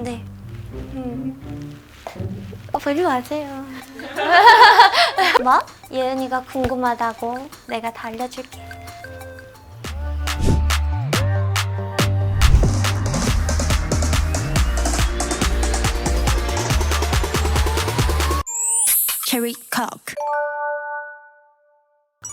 네. 음. 어, 별로 마세요. 뭐? 예은이가 궁금하다고 내가 다 알려줄게. Cherry Coke.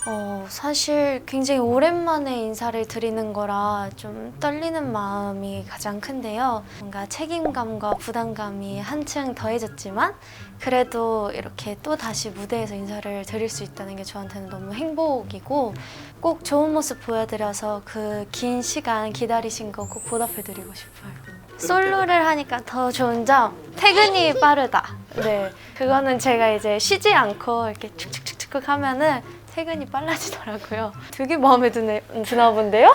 어, 사실 굉장히 오랜만에 인사를 드리는 거라 좀 떨리는 마음이 가장 큰데요. 뭔가 책임감과 부담감이 한층 더해졌지만 그래도 이렇게 또 다시 무대에서 인사를 드릴 수 있다는 게 저한테는 너무 행복이고 꼭 좋은 모습 보여드려서 그 긴 시간 기다리신 거 꼭 보답해드리고 싶어요. 솔로를 하니까 더 좋은 점 퇴근이 빠르다. 네, 그거는 제가 이제 쉬지 않고 이렇게 축축축축 하면은 퇴근이 빨라지더라고요. 되게 마음에 드네, 드나 본데요?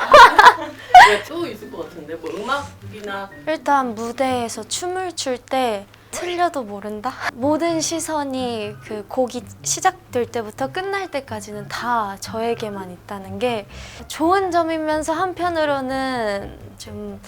왜또 있을 것 같은데 뭐 음악이나 일단 무대에서 춤을 출 때 틀려도 모른다. 모든 시선이 그 곡이 시작될 때부터 끝날 때까지는 다 저에게만 있다는 게 좋은 점이면서 한편으로는 좀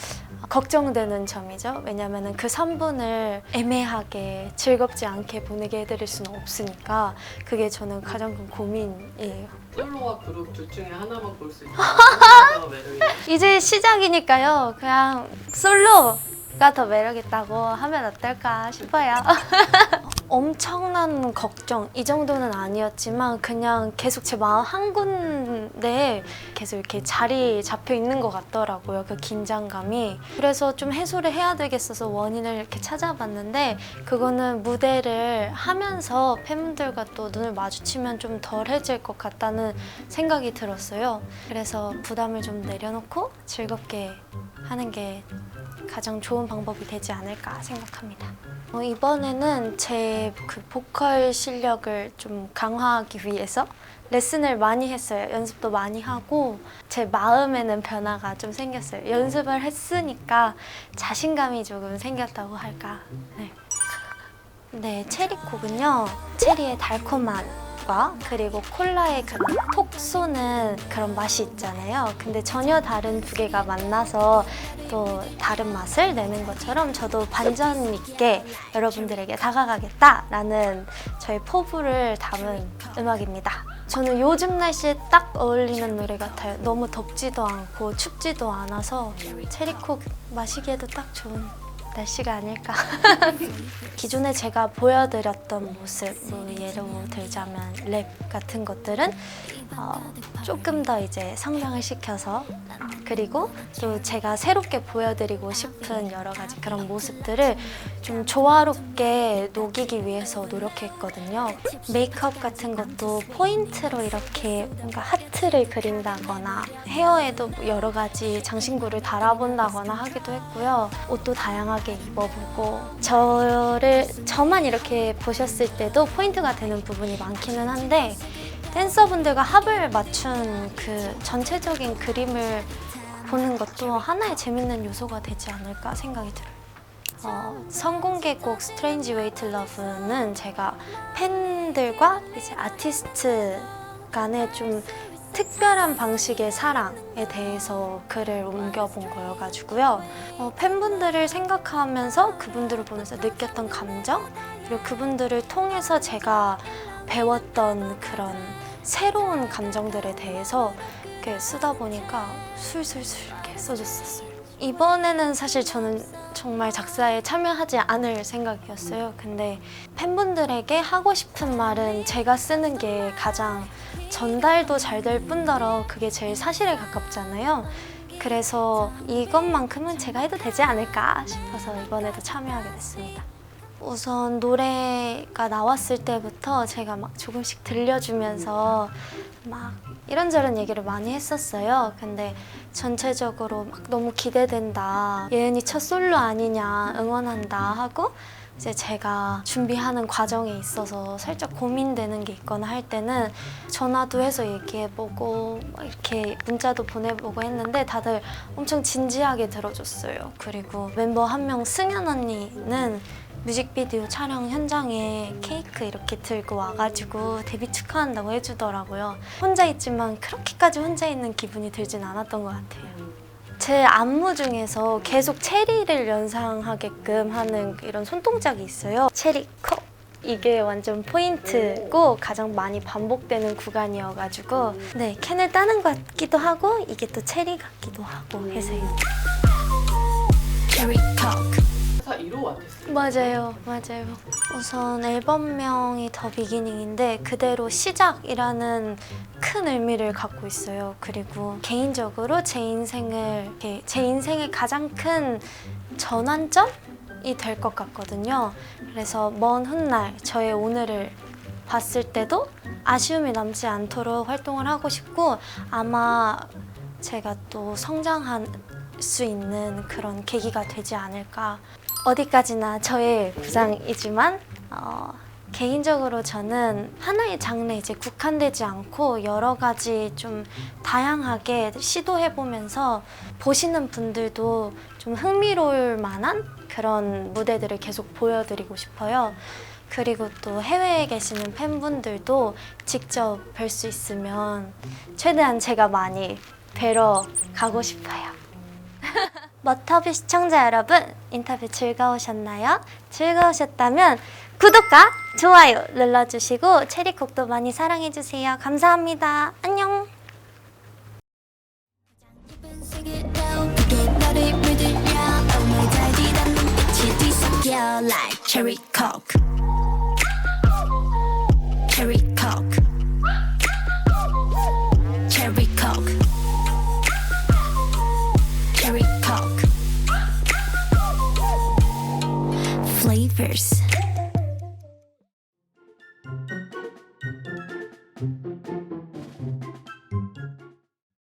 걱정되는 점이죠. 왜냐면은 그 3분을 애매하게 즐겁지 않게 보내게 해드릴 수는 없으니까 그게 저는 가장 큰 고민이에요. 솔로와 그룹 둘 중에 하나만 볼 수 있는. 이제 시작이니까요. 그냥 솔로가 더 매력있다고 하면 어떨까 싶어요. 엄청난 걱정 이 정도는 아니었지만 그냥 계속 제 마음 한 군데에 계속 이렇게 자리 잡혀 있는 것 같더라고요 그 긴장감이 그래서 좀 해소를 해야 되겠어서 원인을 이렇게 찾아봤는데 그거는 무대를 하면서 팬분들과 또 눈을 마주치면 좀 덜해질 것 같다는 생각이 들었어요 그래서 부담을 좀 내려놓고 즐겁게 하는 게 가장 좋은 방법이 되지 않을까 생각합니다. 어, 이번에는 제 그 보컬 실력을 좀 강화하기 위해서 레슨을 많이 했어요. 연습도 많이 하고 제 마음에는 변화가 좀 생겼어요. 연습을 했으니까 자신감이 조금 생겼다고 할까. 네. 네, 체리콕은요. 체리의 달콤 함과 그리고 콜라의 그런 톡 쏘는 그런 맛이 있잖아요. 근데 전혀 다른 두 개가 만나서 또 다른 맛을 내는 것처럼 저도 반전 있게 여러분들에게 다가가겠다라는 저의 포부를 담은 음악입니다. 저는 요즘 날씨에 딱 어울리는 노래 같아요. 너무 덥지도 않고 춥지도 않아서 체리콕 마시기에도 딱 좋은 날씨가 아닐까. 기존에 제가 보여드렸던 모습, 뭐 예로 들자면 랩 같은 것들은 어, 조금 더 이제 성장을 시켜서 그리고 또 제가 새롭게 보여드리고 싶은 여러 가지 그런 모습들을 좀 조화롭게 녹이기 위해서 노력했거든요. 메이크업 같은 것도 포인트로 이렇게 뭔가 하트를 그린다거나 헤어에도 여러 가지 장신구를 달아본다거나 하기도 했고요. 옷도 다양하게 입어보고 저를 저만 이렇게 보셨을 때도 포인트가 되는 부분이 많기는 한데 댄서분들과 합을 맞춘 그 전체적인 그림을 보는 것도 하나의 재밌는 요소가 되지 않을까 생각이 들어요. 어, 선공개곡 스트레인지 웨이 트 러브는 제가 팬들과 이제 아티스트 간의 좀 특별한 방식의 사랑에 대해서 글을 옮겨본 거여가지고요. 어, 팬분들을 생각하면서 그분들을 보면서 느꼈던 감정, 그리고 그분들을 통해서 제가 배웠던 그런 새로운 감정들에 대해서 이렇게 쓰다 보니까 술술술 이렇게 써줬었어요. 이번에는 사실 저는 정말 작사에 참여하지 않을 생각이었어요. 근데 팬분들에게 하고 싶은 말은 제가 쓰는 게 가장 전달도 잘 될 뿐더러 그게 제일 사실에 가깝잖아요. 그래서 이것만큼은 제가 해도 되지 않을까 싶어서 이번에도 참여하게 됐습니다. 우선 노래가 나왔을 때부터 제가 막 조금씩 들려주면서 막 이런저런 얘기를 많이 했었어요. 근데 전체적으로 막 너무 기대된다. 예은이 첫 솔로 아니냐, 응원한다 하고 이제 제가 준비하는 과정에 있어서 살짝 고민되는 게 있거나 할 때는 전화도 해서 얘기해보고 막 이렇게 문자도 보내보고 했는데 다들 엄청 진지하게 들어줬어요. 그리고 멤버 한 명 승현 언니는 뮤직비디오 촬영 현장에 케이크 이렇게 들고 와가지고 데뷔 축하한다고 해주더라고요. 혼자 있지만 그렇게까지 혼자 있는 기분이 들진 않았던 것 같아요. 제 안무 중에서 계속 체리를 연상하게끔 하는 이런 손동작이 있어요. 체리 컵. 이게 완전 포인트고 가장 많이 반복되는 구간이어가지고 네 캔을 따는 것 같기도 하고 이게 또 체리 같기도 하고 해서요. Cherry Coke. 회사 1호 아티스트. 맞아요, 맞아요. 우선 앨범명이 더 비기닝인데 그대로 시작이라는 큰 의미를 갖고 있어요. 그리고 개인적으로 제 인생을 제 인생의 가장 큰 전환점이 될 것 같거든요. 그래서 먼 훗날 저의 오늘을 봤을 때도 아쉬움이 남지 않도록 활동을 하고 싶고 아마 제가 또 성장할 수 있는 그런 계기가 되지 않을까 어디까지나 저의 구상이지만 어, 개인적으로 저는 하나의 장르에 이제 국한되지 않고 여러 가지 좀 다양하게 시도해 보면서 보시는 분들도 좀 흥미로울 만한 그런 무대들을 계속 보여드리고 싶어요. 그리고 또 해외에 계시는 팬분들도 직접 뵐 수 있으면 최대한 제가 많이 뵈러 가고 싶어요. 머터뷰 시청자 여러분 인터뷰 즐거우셨나요? 즐거우셨다면 구독과 좋아요 눌러주시고 체리콕도 많이 사랑해주세요. 감사합니다. 안녕. 기분 세 whispers.